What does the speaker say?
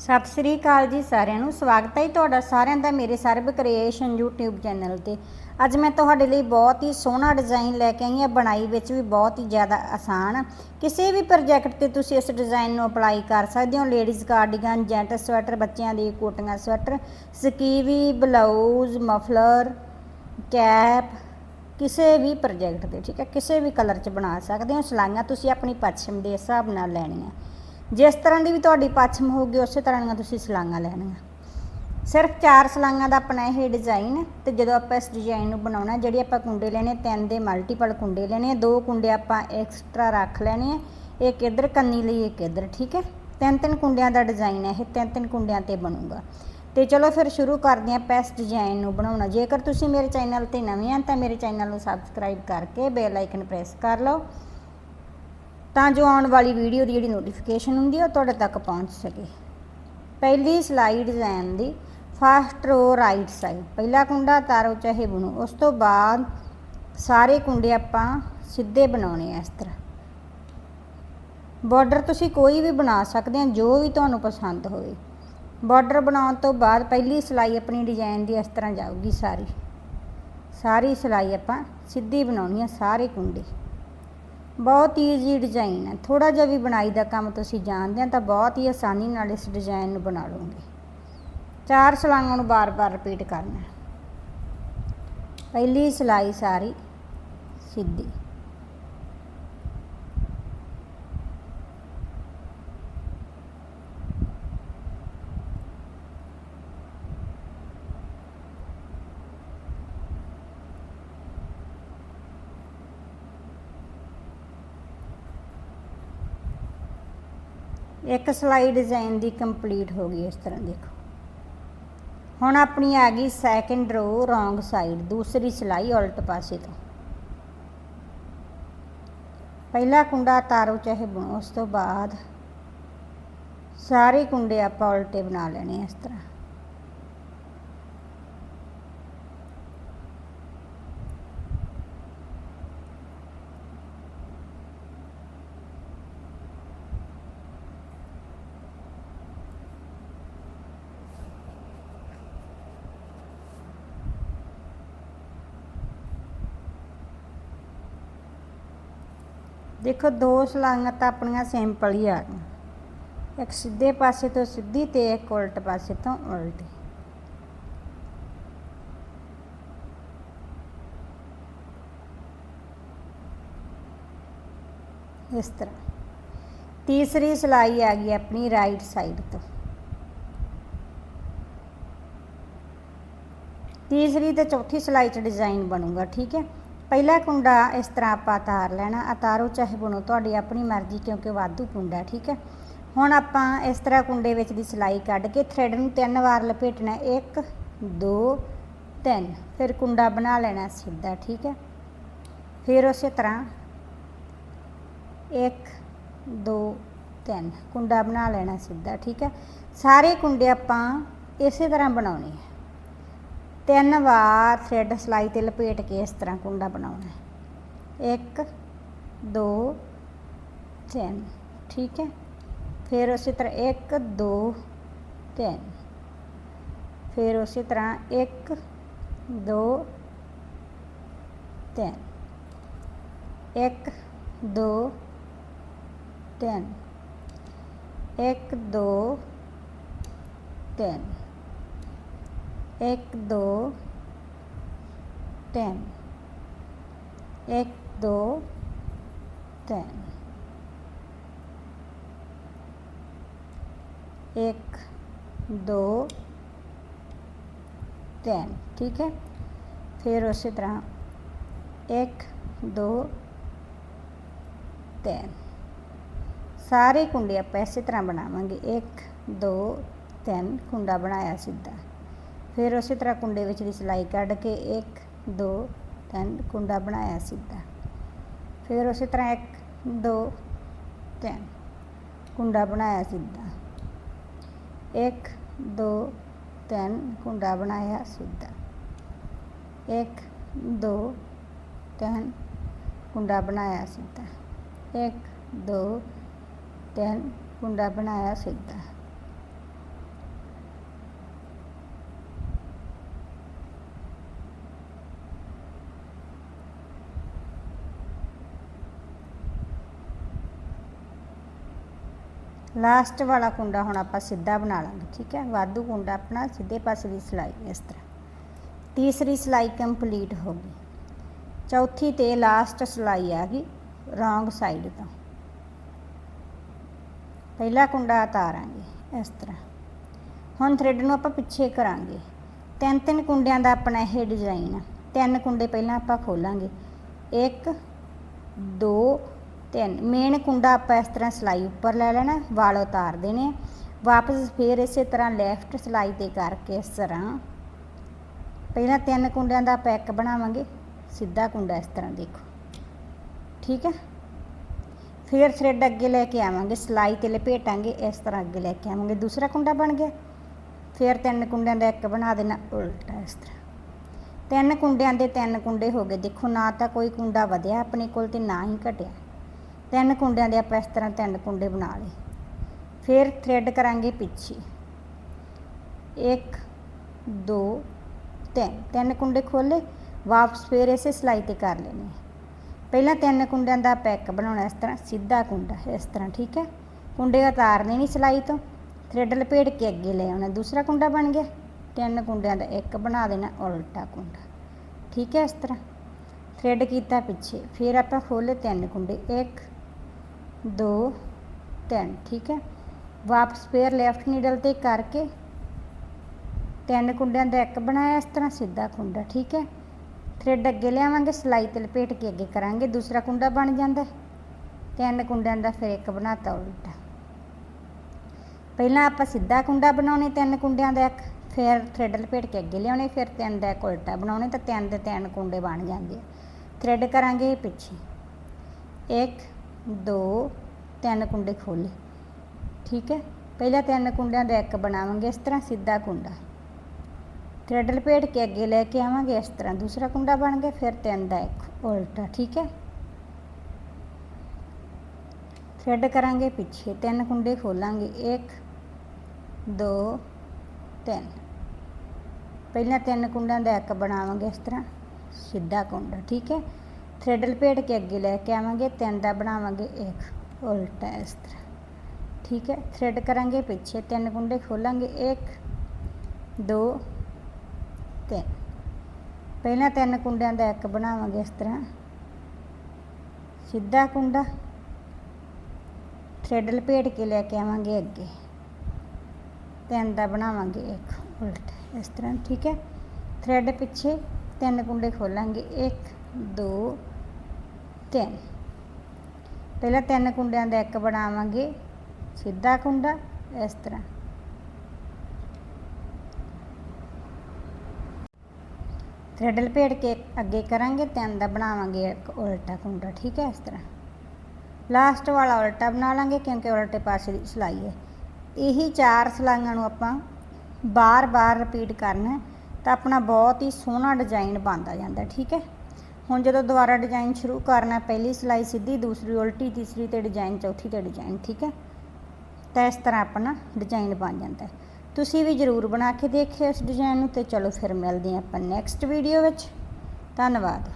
ਸਤਿ ਸ੍ਰੀ ਅਕਾਲ ਜੀ ਸਾਰਿਆਂ ਨੂੰ। ਸਵਾਗਤ ਹੈ ਜੀ ਤੁਹਾਡਾ ਸਾਰਿਆਂ ਦਾ ਮੇਰੇ ਸਰਬ ਕ੍ਰੀਏਸ਼ਨ YouTube ਚੈਨਲ ਤੇ। ਅੱਜ ਮੈਂ ਤੁਹਾਡੇ ਲਈ ਬਹੁਤ ਹੀ ਸੋਹਣਾ ਡਿਜ਼ਾਈਨ ਲੈ ਕੇ ਆਈ ਹਾਂ। ਬਣਾਈ ਵਿੱਚ ਵੀ ਬਹੁਤ ਹੀ ਜ਼ਿਆਦਾ ਆਸਾਨ ਕਿਸੇ ਵੀ ਪ੍ਰੋਜੈਕਟ ਤੇ ਤੁਸੀਂ ਇਸ ਡਿਜ਼ਾਈਨ ਨੂੰ ਅਪਲਾਈ ਕਰ ਸਕਦੇ ਹੋ। ਲੇਡੀਜ਼ ਕਾਰਡੀਗਨ ਜੈਂਟ ਸਵੈਟਰ ਬੱਚਿਆਂ ਦੀ ਕੋਟੀਆਂ sweater skivvy blouse muffler cap ਕਿਸੇ ਵੀ ਪ੍ਰੋਜੈਕਟ ਤੇ, ਠੀਕ ਹੈ? ਕਿਸੇ ਵੀ ਕਲਰ 'ਚ ਬਣਾ ਸਕਦੇ ਹੋ। ਸਲਾਈਆਂ ਤੁਸੀਂ ਆਪਣੀ ਪਛਮ ਦੇ ਹਿਸਾਬ ਨਾਲ ਲੈਣੀਆਂ। ਜਿਸ ਤਰ੍ਹਾਂ ਦੀ ਵੀ ਤੁਹਾਡੀ ਪੱਛਮ ਹੋਊਗੀ, ਉਸੇ ਤਰ੍ਹਾਂ ਦੀਆਂ ਤੁਸੀਂ ਸਲਾਈਆਂ ਲੈਣੀਆਂ। ਸਿਰਫ ਚਾਰ ਸਲਾਈਆਂ ਦਾ ਆਪਣਾ ਇਹ ਡਿਜ਼ਾਈਨ ਹੈ ਤੇ ਜਦੋਂ ਆਪਾਂ ਇਸ ਡਿਜ਼ਾਈਨ ਨੂੰ ਬਣਾਉਣਾ, ਜਿਹੜੀ ਆਪਾਂ ਕੁੰਡੇ ਲੈਣੇ, ਤਿੰਨ ਦੇ ਮਲਟੀਪਲ ਕੁੰਡੇ ਲੈਣੇ ਦੋ ਕੁੰਡੇ ਆਪਾਂ ਐਕਸਟਰਾ ਰੱਖ ਲੈਣੇ ਆ, ਇੱਕ ਇੱਧਰ ਕੰਨੀ ਲਈ, ਇੱਕ ਇੱਧਰ, ਠੀਕ ਹੈ? ਤਿੰਨ ਤਿੰਨ ਕੁੰਡਿਆਂ ਦਾ ਡਿਜ਼ਾਈਨ ਹੈ, ਇਹ ਤਿੰਨ ਤਿੰਨ ਕੁੰਡਿਆਂ ਤੇ ਬਣੂਗਾ। ਤੇ ਚਲੋ ਫਿਰ ਸ਼ੁਰੂ ਕਰਦੇ ਹਾਂ ਪੈਸ ਡਿਜ਼ਾਈਨ ਨੂੰ ਬਣਾਉਣਾ। ਜੇਕਰ ਤੁਸੀਂ ਮੇਰੇ ਚੈਨਲ ਤੇ ਨਵੇਂ ਆ, ਤਾਂ ਮੇਰੇ ਚੈਨਲ ਨੂੰ ਸਬਸਕ੍ਰਾਈਬ ਕਰਕੇ ਬੈਲ ਆਈਕਨ ਪ੍ਰੈਸ ਕਰ ਲਓ। ਤਾਂ ਜੋ ਆਉਣ ਵਾਲੀ ਵੀਡੀਓ ਦੀ ਜਿਹੜੀ ਨੋਟੀਫਿਕੇਸ਼ਨ ਹੁੰਦੀ ਹੈ ਉਹ ਤੁਹਾਡੇ ਤੱਕ ਪਹੁੰਚ ਸਕੇ। ਪਹਿਲੀ ਸਲਾਈਡ ਡਿਜ਼ਾਈਨ ਦੀ ਫਸਟ ਰੋ ਰਾਈਟ ਸਾਈਡ ਪਹਿਲਾ ਕੁੰਡਾ, ਤਾਰੋ ਚਾਹੇ ਬਣੋ। ਉਸ ਤੋਂ ਬਾਅਦ ਸਾਰੇ ਕੁੰਡੇ ਆਪਾਂ ਸਿੱਧੇ ਬਣਾਉਣੇ ਆ ਇਸ ਤਰ੍ਹਾਂ। ਬਾਰਡਰ ਤੁਸੀਂ ਕੋਈ ਵੀ ਬਣਾ ਸਕਦੇ ਆ, ਜੋ ਵੀ ਤੁਹਾਨੂੰ ਪਸੰਦ ਹੋਵੇ। ਬਾਰਡਰ ਬਣਾਉਣ ਤੋਂ ਬਾਅਦ ਪਹਿਲੀ ਸਲਾਈ ਆਪਣੀ ਡਿਜ਼ਾਈਨ ਦੀ ਇਸ ਤਰ੍ਹਾਂ ਜਾਊਗੀ ਸਾਰੀ। ਸਾਰੀ ਸਲਾਈ ਆਪਾਂ ਸਿੱਧੀ ਬਣਾਉਣੀ ਆ ਸਾਰੇ ਕੁੰਡੇ। ਬਹੁਤ ਹੀ ਈਜ਼ੀ ਡਿਜ਼ਾਈਨ ਹੈ। ਥੋੜਾ ਜਿਹਾ ਵੀ ਬਣਾਈ ਦਾ ਕੰਮ ਤੁਸੀਂ ਜਾਣਦੇ ਆ ਤਾਂ ਬਹੁਤ ਹੀ ਆਸਾਨੀ ਨਾਲ ਇਸ ਡਿਜ਼ਾਈਨ ਨੂੰ ਬਣਾ ਲਓਗੇ। ਚਾਰ ਸਲਾਈਆਂ ਨੂੰ ਬਾਰ-ਬਾਰ ਰਿਪੀਟ ਕਰਨਾ ਪਹਿਲੀ ਸਲਾਈ ਸਾਰੀ ਸਿੱਧੀ। ਇੱਕ ਸਲਾਈ ਡਿਜ਼ਾਈਨ ਦੀ ਕੰਪਲੀਟ ਹੋ ਗਈ ਇਸ ਤਰ੍ਹਾਂ ਦੇਖੋ। ਹੁਣ ਆਪਣੀ ਆ ਗਈ ਸੈਕੰਡ ਰੋ ਰੋਂਗ ਸਾਈਡ ਦੂਸਰੀ ਸਲਾਈ ਉਲਟ ਪਾਸੇ ਤੋਂ। ਪਹਿਲਾ ਕੁੰਡਾ ਤਾਰੋ ਚਾਹੇ ਬਣੋ, ਉਸ ਤੋਂ ਬਾਅਦ ਸਾਰੇ ਕੁੰਡੇ ਆਪਾਂ ਉਲਟੇ ਬਣਾ ਲੈਣੇ ਇਸ ਤਰ੍ਹਾਂ। ਦੇਖੋ, ਦੋ ਸਲਾਈਆਂ ਤਾਂ ਆਪਣੀਆਂ ਸਿੰਪਲ ਹੀ ਆ ਗਈਆਂ। ਇੱਕ ਸਿੱਧੇ ਪਾਸੇ ਤੋਂ ਸਿੱਧੀ ਤੇ ਇੱਕ ਉਲਟ ਪਾਸੇ ਤੋਂ ਉਲਟੀ। ਇਸ ਤਰ੍ਹਾਂ। ਤੀਸਰੀ ਸਲਾਈ ਆ ਗਈ ਆਪਣੀ ਰਾਈਟ ਸਾਈਡ ਤੋਂ। ਤੀਸਰੀ ਤੇ ਚੌਥੀ ਸਲਾਈ 'ਚ ਡਿਜ਼ਾਈਨ ਬਣੂਗਾ, ਠੀਕ ਹੈ? ਪਹਿਲਾ ਕੁੰਡਾ ਇਸ ਤਰ੍ਹਾਂ ਆਪਾਂ ਉਤਾਰ ਲੈਣਾ ਅਤਾਰੋ ਚਾਹੇ ਬਣੋ, ਤੁਹਾਡੀ ਆਪਣੀ ਮਰਜ਼ੀ ਕਿਉਂਕਿ ਵਾਧੂ ਕੁੰਡਾ ਠੀਕ ਹੈ। ਹੁਣ ਆਪਾਂ ਇਸ ਤਰ੍ਹਾਂ ਕੁੰਡੇ ਵਿੱਚ ਦੀ ਸਲਾਈ ਕੱਢ ਕੇ ਥ੍ਰੈਡ ਨੂੰ ਤਿੰਨ ਵਾਰ ਲਪੇਟਣਾ 1 2 3 ਫਿਰ ਕੁੰਡਾ ਬਣਾ ਲੈਣਾ ਸਿੱਧਾ, ਠੀਕ ਹੈ। ਫਿਰ ਉਸੇ ਤਰ੍ਹਾਂ 1 2 3 ਕੁੰਡਾ ਬਣਾ ਲੈਣਾ ਸਿੱਧਾ, ਠੀਕ ਹੈ। ਸਾਰੇ ਕੁੰਡੇ ਆਪਾਂ ਇਸੇ ਤਰ੍ਹਾਂ ਬਣਾਉਣੇ ਹੈ। ਤਿੰਨ ਵਾਰ ਥ੍ਰੈਡ ਸਲਾਈ ਤੇ ਲਪੇਟ ਕੇ ਇਸ ਤਰ੍ਹਾਂ ਕੁੰਡਾ ਬਣਾਉਣਾ ਹੈ। 1 2 3 ਠੀਕ ਹੈ? ਫਿਰ ਉਸੇ ਤਰ੍ਹਾਂ 1 2 3 ਫਿਰ ਉਸੇ ਤਰ੍ਹਾਂ 1 2 3 1 2 3 1 2 3 ਇੱਕ ਦੋ ਤਿੰਨ ਇੱਕ ਦੋ ਤਿੰਨ ਇੱਕ ਦੋ ਤਿੰਨ ਠੀਕ ਹੈ ਫਿਰ ਉਸੇ ਤਰ੍ਹਾਂ ਇੱਕ ਦੋ ਤਿੰਨ ਸਾਰੇ ਕੁੰਡੇ ਆਪਾਂ ਇਸੇ ਤਰ੍ਹਾਂ ਬਣਾਵਾਂਗੇ 1 2 3 ਕੁੰਡਾ ਬਣਾਇਆ ਸਿੱਧਾ ਫਿਰ ਉਸੇ ਤਰ੍ਹਾਂ ਕੁੰਡੇ ਵਿੱਚ ਦੀ ਸਿਲਾਈ ਕੱਢ ਕੇ 1 2 3 ਕੁੰਡਾ ਬਣਾਇਆ ਸਿੱਧਾ। ਫਿਰ ਉਸੇ ਤਰ੍ਹਾਂ 1 2 3 ਕੁੰਡਾ ਬਣਾਇਆ ਸਿੱਧਾ। 1 2 3 ਕੁੰਡਾ ਬਣਾਇਆ ਸਿੱਧਾ। 1 2 3 ਕੁੰਡਾ ਬਣਾਇਆ ਸਿੱਧਾ। 1 2 3 ਕੁੰਡਾ ਬਣਾਇਆ ਸਿੱਧਾ। ਲਾਸਟ ਵਾਲਾ ਕੁੰਡਾ ਹੁਣ ਆਪਾਂ ਸਿੱਧਾ ਬਣਾ ਲਾਂਗੇ, ਠੀਕ ਹੈ? ਵਾਧੂ ਕੁੰਡਾ ਆਪਣਾ, ਸਿੱਧੇ ਪਾਸੇ ਦੀ ਸਿਲਾਈ, ਇਸ ਤਰ੍ਹਾਂ। ਤੀਸਰੀ ਸਿਲਾਈ ਕੰਪਲੀਟ ਹੋ ਗਈ। ਚੌਥੀ ਤੇ ਲਾਸਟ ਸਿਲਾਈ ਆ ਗਈ ਰੋਂਗ ਸਾਈਡ ਤੋਂ। ਪਹਿਲਾ ਕੁੰਡਾ ਉਤਾਰਾਂਗੇ, ਇਸ ਤਰ੍ਹਾਂ। ਹੁਣ ਥ੍ਰੈਡ ਨੂੰ ਆਪਾਂ ਪਿੱਛੇ ਕਰਾਂਗੇ। ਤਿੰਨ ਤਿੰਨ ਕੁੰਡਿਆਂ ਦਾ ਆਪਣਾ ਇਹ ਡਿਜ਼ਾਈਨ ਆ। ਤਿੰਨ ਕੁੰਡੇ ਪਹਿਲਾਂ ਆਪਾਂ ਖੋਲਾਂਗੇ। 1 2 ਤਿੰਨ। ਮੇਨ ਕੁੰਡਾ ਆਪਾਂ ਇਸ ਤਰ੍ਹਾਂ ਸਿਲਾਈ ਉੱਪਰ ਲੈ ਲੈਣਾ, ਵਾਲ ਉਤਾਰ ਦੇਣੇ ਵਾਪਸ ਫੇਰ ਇਸੇ ਤਰ੍ਹਾਂ ਲੈਫਟ ਸਿਲਾਈ ਤੇ ਕਰਕੇ ਇਸ ਤਰ੍ਹਾਂ। ਪਹਿਲਾਂ ਤਿੰਨ ਕੁੰਡਿਆਂ ਦਾ ਆਪਾਂ ਇੱਕ ਬਣਾਵਾਂਗੇ, ਸਿੱਧਾ ਕੁੰਡਾ ਇਸ ਤਰ੍ਹਾਂ ਦੇਖੋ। ਠੀਕ ਹੈ ਫਿਰ ਥ੍ਰੈਡ ਅੱਗੇ ਲੈ ਕੇ ਆਵਾਂਗੇ, ਸਿਲਾਈ ਤੇ ਲਪੇਟਾਂਗੇ, ਇਸ ਤਰ੍ਹਾਂ ਅੱਗੇ ਲੈ ਕੇ ਆਵਾਂਗੇ। ਦੂਸਰਾ ਕੁੰਡਾ ਬਣ ਗਿਆ। ਫਿਰ ਤਿੰਨ ਕੁੰਡਿਆਂ ਦਾ ਇੱਕ ਬਣਾ ਦੇਣਾ, ਉਲਟਾ ਇਸ ਤਰ੍ਹਾਂ। ਤਿੰਨ ਕੁੰਡਿਆਂ ਦੇ ਤਿੰਨ ਕੁੰਡੇ ਹੋ ਗਏ। ਦੇਖੋ, ਨਾ ਤਾਂ ਕੋਈ ਕੁੰਡਾ ਵਧਿਆ ਆਪਣੇ ਕੋਲ ਤੇ ਨਾ ਹੀ ਘਟਿਆ। ਤਿੰਨ ਕੁੰਡਿਆਂ ਦੇ ਆਪਾਂ ਇਸ ਤਰ੍ਹਾਂ ਤਿੰਨ ਕੁੰਡੇ ਬਣਾ ਲਏ। ਫਿਰ ਥ੍ਰੈਡ ਕਰਾਂਗੇ ਪਿੱਛੇ। 1 2 ਤਿੰਨ। ਤਿੰਨ ਕੁੰਡੇ ਖੋਲੇ ਵਾਪਸ ਫਿਰ ਇਸੇ ਸਿਲਾਈ ਤੇ ਕਰ ਲੈਣੇ ਪਹਿਲਾਂ ਤਿੰਨ ਕੁੰਡਿਆਂ ਦਾ ਪੈਕ ਬਣਾਉਣਾ ਇਸ ਤਰ੍ਹਾਂ, ਸਿੱਧਾ ਕੁੰਡਾ ਇਸ ਤਰ੍ਹਾਂ, ਠੀਕ ਹੈ? ਕੁੰਡੇ ਉਤਾਰਨੇ ਨਹੀਂ ਸਿਲਾਈ ਤੋਂ। ਥ੍ਰੈਡ ਲਪੇਟ ਕੇ ਅੱਗੇ ਲੈ ਆਉਣਾ, ਦੂਸਰਾ ਕੁੰਡਾ ਬਣ ਗਿਆ। ਤਿੰਨ ਕੁੰਡਿਆਂ ਦਾ ਇੱਕ ਬਣਾ ਦੇਣਾ, ਉਲਟਾ ਕੁੰਡਾ। ਠੀਕ ਹੈ ਇਸ ਤਰ੍ਹਾਂ। ਥ੍ਰੈਡ ਕੀਤਾ ਪਿੱਛੇ, ਫਿਰ ਆਪਾਂ ਖੋਲੇ ਤਿੰਨ ਕੁੰਡੇ। 1 2 3 ਠੀਕ ਹੈ ਵਾਪਸ ਫੇਰ ਲੈਫਟ ਨੀਡਲ ਤੇ ਕਰਕੇ ਤਿੰਨ ਕੁੰਡਿਆਂ ਦਾ ਇੱਕ ਬਣਾਇਆ ਇਸ ਤਰ੍ਹਾਂ ਸਿੱਧਾ ਕੁੰਡਾ ਠੀਕ ਹੈ ਥ੍ਰੈਡ ਅੱਗੇ ਲਿਆਵਾਂਗੇ ਸਿਲਾਈ ਤੇ ਲਪੇਟ ਕੇ ਅੱਗੇ ਕਰਾਂਗੇ ਦੂਸਰਾ ਕੁੰਡਾ ਬਣ ਜਾਂਦਾ ਹੈ। ਤਿੰਨ ਕੁੰਡਿਆਂ ਦਾ ਫਿਰ ਇੱਕ ਬਣਾਤਾ ਉਲਟਾ ਪਹਿਲਾਂ ਆਪਾਂ ਸਿੱਧਾ ਕੁੰਡਾ ਬਣਾਉਣੇ ਤਿੰਨ ਕੁੰਡਿਆਂ ਦਾ ਇੱਕ ਫਿਰ ਥ੍ਰੈਡ ਲਪੇਟ ਕੇ ਅੱਗੇ ਲਿਆਉਣੇ ਫਿਰ ਤਿੰਨ ਦਾ ਇੱਕ ਉਲਟਾ ਬਣਾਉਣੇ ਤਾਂ ਤਿੰਨ ਦੇ ਤਿੰਨ ਕੁੰਡੇ ਬਣ ਜਾਂਦੇ ਆ ਥ੍ਰੈਡ ਕਰਾਂਗੇ ਪਿੱਛੇ 1 2 ਤਿੰਨ ਕੁੰਡੇ ਖੋਲੇ ਠੀਕ ਹੈ? ਪਹਿਲਾਂ ਤਿੰਨ ਕੁੰਡਿਆਂ ਦਾ ਇੱਕ ਬਣਾਵਾਂਗੇ, ਇਸ ਤਰ੍ਹਾਂ ਸਿੱਧਾ ਕੁੰਡਾ। ਥ੍ਰੈਡ ਲਪੇਟ ਕੇ ਅੱਗੇ ਲੈ ਕੇ ਆਵਾਂਗੇ, ਇਸ ਤਰ੍ਹਾਂ ਦੂਸਰਾ ਕੁੰਡਾ ਬਣ ਗਿਆ, ਫਿਰ ਤਿੰਨ ਦਾ ਇੱਕ, ਉਲਟਾ, ਠੀਕ ਹੈ? ਥ੍ਰੈਡ ਕਰਾਂਗੇ ਪਿੱਛੇ, ਤਿੰਨ ਕੁੰਡੇ ਖੋਲਾਂਗੇ 1 2 3 ਪਹਿਲਾਂ ਤਿੰਨ ਕੁੰਡਿਆਂ ਦਾ ਇੱਕ ਬਣਾਵਾਂਗੇ, ਇਸ ਤਰ੍ਹਾਂ ਸਿੱਧਾ ਕੁੰਡਾ, ਠੀਕ ਹੈ? ਥ੍ਰੈਡ ਲਪੇਟ ਕੇ ਅੱਗੇ ਲੈ ਕੇ ਆਵਾਂਗੇ, ਤਿੰਨ ਦਾ ਬਣਾਵਾਂਗੇ, ਇੱਕ ਉਲਟਾ ਇਸ ਤਰ੍ਹਾਂ। ਠੀਕ ਹੈ, ਥ੍ਰੈਡ ਕਰਾਂਗੇ ਪਿੱਛੇ, ਤਿੰਨ ਕੁੰਡੇ ਖੋਲਾਂਗੇ 1 2 3 ਪਹਿਲਾਂ ਤਿੰਨ ਕੁੰਡਿਆਂ ਦਾ ਇੱਕ ਬਣਾਵਾਂਗੇ ਇਸ ਤਰ੍ਹਾਂ। ਸਿੱਧਾ ਕੁੰਡਾ ਥ੍ਰੈਡ ਲਪੇਟ ਕੇ ਲੈ ਕੇ ਆਵਾਂਗੇ ਅੱਗੇ। ਤਿੰਨ ਦਾ ਬਣਾਵਾਂਗੇ, ਇੱਕ ਉਲਟਾ ਇਸ ਤਰ੍ਹਾਂ। ਠੀਕ ਹੈ, ਥ੍ਰੈਡ ਪਿੱਛੇ ਤਿੰਨ ਕੁੰਡੇ ਖੋਲਾਂਗੇ 1 2 3 ਪਹਿਲਾਂ ਤਿੰਨ ਕੁੰਡਿਆਂ ਦਾ ਇੱਕ ਬਣਾਵਾਂਗੇ। ਸਿੱਧਾ ਕੁੰਡਾ, ਇਸ ਤਰ੍ਹਾਂ। ਥ੍ਰੈਡ ਲਪੇਟ ਕੇ ਅੱਗੇ ਕਰਾਂਗੇ, ਤਿੰਨ ਦਾ ਬਣਾਵਾਂਗੇ ਇੱਕ ਉਲਟਾ ਕੁੰਡਾ, ਠੀਕ ਹੈ, ਇਸ ਤਰ੍ਹਾਂ। ਲਾਸਟ ਵਾਲਾ ਉਲਟਾ ਬਣਾ ਲਾਂਗੇ, ਕਿਉਂਕਿ ਉਲਟੇ ਪਾਸੇ ਦੀ ਸਿਲਾਈ ਹੈ। ਇਹੀ ਚਾਰ ਸਿਲਾਈਆਂ ਨੂੰ ਆਪਾਂ ਬਾਰ-ਬਾਰ ਰਿਪੀਟ ਕਰਨਾ ਤਾਂ ਆਪਣਾ ਬਹੁਤ ਹੀ ਸੋਹਣਾ ਡਿਜ਼ਾਈਨ ਬਣਦਾ ਜਾਂਦਾ, ਠੀਕ ਹੈ। ਹੁਣ ਜਦੋਂ ਦੁਬਾਰਾ ਡਿਜ਼ਾਈਨ ਸ਼ੁਰੂ ਕਰਨਾ, ਪਹਿਲੀ ਸਿਲਾਈ ਸਿੱਧੀ, ਦੂਸਰੀ ਉਲਟੀ, ਤੀਸਰੀ ਤੇ ਡਿਜ਼ਾਈਨ ਚੌਥੀ ਤੇ ਡਿਜ਼ਾਈਨ ਠੀਕ ਹੈ? ਤਾਂ ਇਸ ਤਰ੍ਹਾਂ ਆਪਣਾ ਡਿਜ਼ਾਈਨ ਬਣ ਜਾਂਦਾ ਹੈ। ਤੁਸੀਂ ਵੀ ਜ਼ਰੂਰ ਬਣਾ ਕੇ ਦੇਖਿਓ ਇਸ ਡਿਜ਼ਾਈਨ ਨੂੰ ਤੇ ਚਲੋ ਫਿਰ ਮਿਲਦੇ ਹਾਂ ਆਪਾਂ ਨੈਕਸਟ ਵੀਡੀਓ ਵਿੱਚ। ਧੰਨਵਾਦ।